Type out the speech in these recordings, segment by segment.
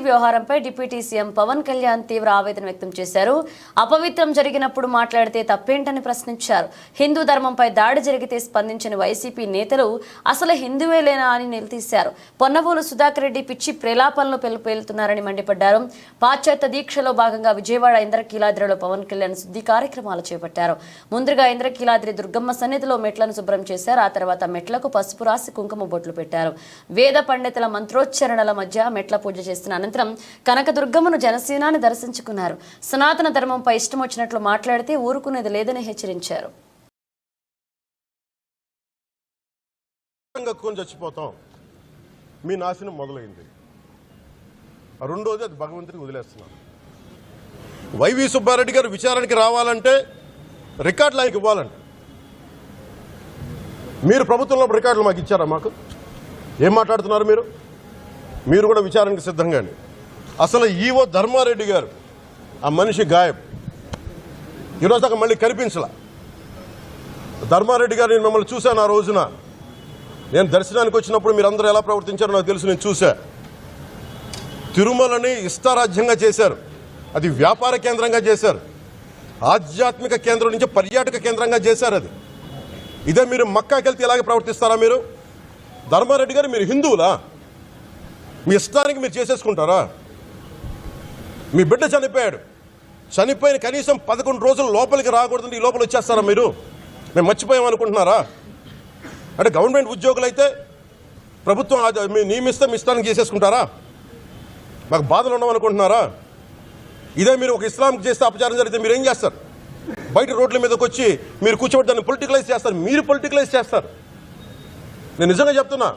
వ్యవహారంపై deputy CM Pawan Kalyan తీవ్ర ఆవేదన వ్యక్తం చేశారు. అపవిత్రం జరిగినప్పుడు మాట్లాడితే తప్పేంటని ప్రశ్నించారు. హిందూ ధర్మంపై దాడి జరిగితే స్పందించిన వైసీపీ నేతలు అసలు హిందువేలేనా అని నిలదీశారు. పొన్నవోలు సుధాకర్ రెడ్డి పిచ్చి ప్రేలాపనలు పేలుతున్నారని మండిపడ్డారు. పాశ్చాత్య దీక్షలో భాగంగా విజయవాడ ఇంద్రకీలాద్రిలో పవన్ కళ్యాణ్ శుద్ధి కార్యక్రమాలు చేపట్టారు. ముందుగా ఇంద్రకీలాద్రి దుర్గమ్మ సన్నిధిలో మెట్లను శుభ్రం చేశారు. ఆ తర్వాత మెట్లకు పసుపు రాసి కుంకుమ బొట్లు పెట్టారు. వేద పండితుల మంత్రోచ్చరణల మధ్య మెట్ల పూజ చేస్తున్న అనంతరం కనకదుర్గమ్మను జనసేనాని దర్శించుకున్నారు. సనాతన ధర్మంపై ఇష్టం వచ్చినట్లు మాట్లాడితే ఊరుకునేది లేదని హెచ్చరించారు. చచ్చిపోతాం. మీ నాశనం మొదలైంది. రెండోది అది భగవంతుడికి వదిలేస్తున్నాను. వైవి సుబ్బారెడ్డి గారు విచారణకి రావాలంటే రికార్డులు ఆయనకి ఇవ్వాలండి. మీరు ప్రభుత్వంలో రికార్డులు మాకు ఇచ్చారా మాకు? ఏం మాట్లాడుతున్నారు మీరు? మీరు కూడా విచారణకు సిద్ధంగా అసలు ఈవో ధర్మారెడ్డి గారు ఆ మనిషి గాయం ఈరోజు దాకా మళ్ళీ కనిపించలా. ధర్మారెడ్డి గారు నేను మిమ్మల్ని చూశాను ఆ రోజున. నేను దర్శనానికి వచ్చినప్పుడు మీరు అందరూ ఎలా ప్రవర్తించారో నాకు తెలుసు నేను చూశా. తిరుమలని ఇష్టారాజ్యంగా చేశారు. అది వ్యాపార కేంద్రంగా చేశారు. ఆధ్యాత్మిక కేంద్రం నుంచి పర్యాటక కేంద్రంగా చేశారు అది. ఇదే మీరు మక్కాకి వెళ్తే ఇలాగే ప్రవర్తిస్తారా మీరు? ధర్మారెడ్డి గారు మీరు హిందువులా? మీ ఇష్టానికి మీరు చేసేసుకుంటారా? మీ బిడ్డ చనిపోయాడు. చనిపోయిన కనీసం పదకొండు రోజులు లోపలికి రాకూడదండి ఈ లోపల వచ్చేస్తారా మీరు? మేము మర్చిపోయాం అనుకుంటున్నారా? అంటే గవర్నమెంట్ ఉద్యోగులు అయితే ప్రభుత్వం అది మీ నియమిస్తే మీ ఇష్టానికి చేసేసుకుంటారా? మాకు బాధలు ఉండమనుకుంటున్నారా ఇదే మీరు ఒక ఇస్లాంకి చేస్తే అపచారం జరిగితే మీరు ఏం చేస్తారు? బయట రోడ్ల మీదకి వచ్చి మీరు కూర్చోబెట్టి దాన్ని పొలిటికలైజ్ చేస్తారు. మీరు పొలిటికలైజ్ చేస్తారు. నేను నిజంగా చెప్తున్నా.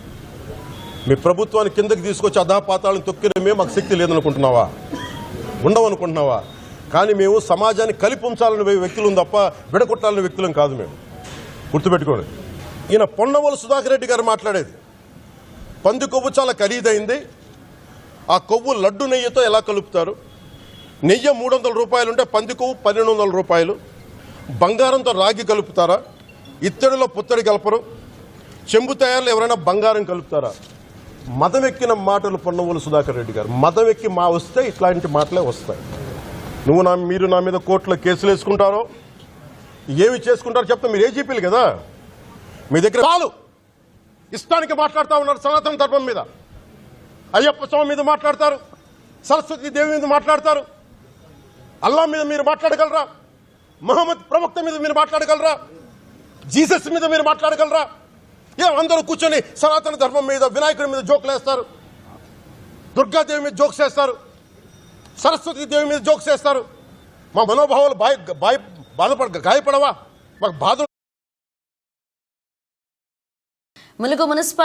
మీ ప్రభుత్వాన్ని కిందకి తీసుకొచ్చి అధాపాతాలను తొక్కిన మేము మాకు శక్తి లేదనుకుంటున్నావా? ఉండవనుకుంటున్నావా? కానీ మేము సమాజాన్ని కలిపి ఉంచాలని వ్యక్తులం తప్ప విడగొట్టాలని వ్యక్తులం కాదు మేము. గుర్తుపెట్టుకోండి. ఈయన పొన్నవల సుధాకర్ రెడ్డి గారు మాట్లాడేది. పంది కొవ్వు చాలా ఖరీదైంది. ఆ కొవ్వు లడ్డు నెయ్యితో ఎలా కలుపుతారు? నెయ్యి మూడు వందల రూపాయలు ఉంటే పంది కొవ్వు పన్నెండు వందల రూపాయలు. బంగారంతో రాగి కలుపుతారా? ఇత్తడిలో పుత్తడి కలపరు. చెంబు తయారులో ఎవరైనా బంగారం కలుపుతారా? మదం ఎక్కిన మాటలు పొన్నవోలు సుధాకర్ రెడ్డి గారు. మదం ఎక్కి మా వస్తే ఇట్లాంటి మాటలే వస్తాయి. నువ్వు నా మీరు నా మీద కోర్టులో కేసులు వేసుకుంటారో ఏమి చేసుకుంటారో చెప్తే. మీరు ఏజీపీలు కదా. మీ దగ్గర చాలు. ఇష్టానికి మాట్లాడుతూ ఉన్నారు సనాతన ధర్మం మీద. అయ్యప్ప స్వామి మీద మాట్లాడతారు. సరస్వతి దేవి మీద మాట్లాడతారు. అల్లా మీద మీరు మాట్లాడగలరా? మహమ్మద్ ప్రవక్త మీద మీరు మాట్లాడగలరా? జీసస్ మీద మీరు మాట్లాడగలరా? ఏం అందరూ కూర్చొని సనాతన ధర్మం మీద వినాయకుడి మీద జోకులు వేస్తారు. దుర్గాదేవి మీద జోక్స్ వేస్తారు. సరస్వతి దేవి మీద జోక్స్ వేస్తారు. మా మనోభావాలు బాయ్ బాయ్ బాధపడ గాయపడవా? మాకు బాధ ములుగు మున్సిపల్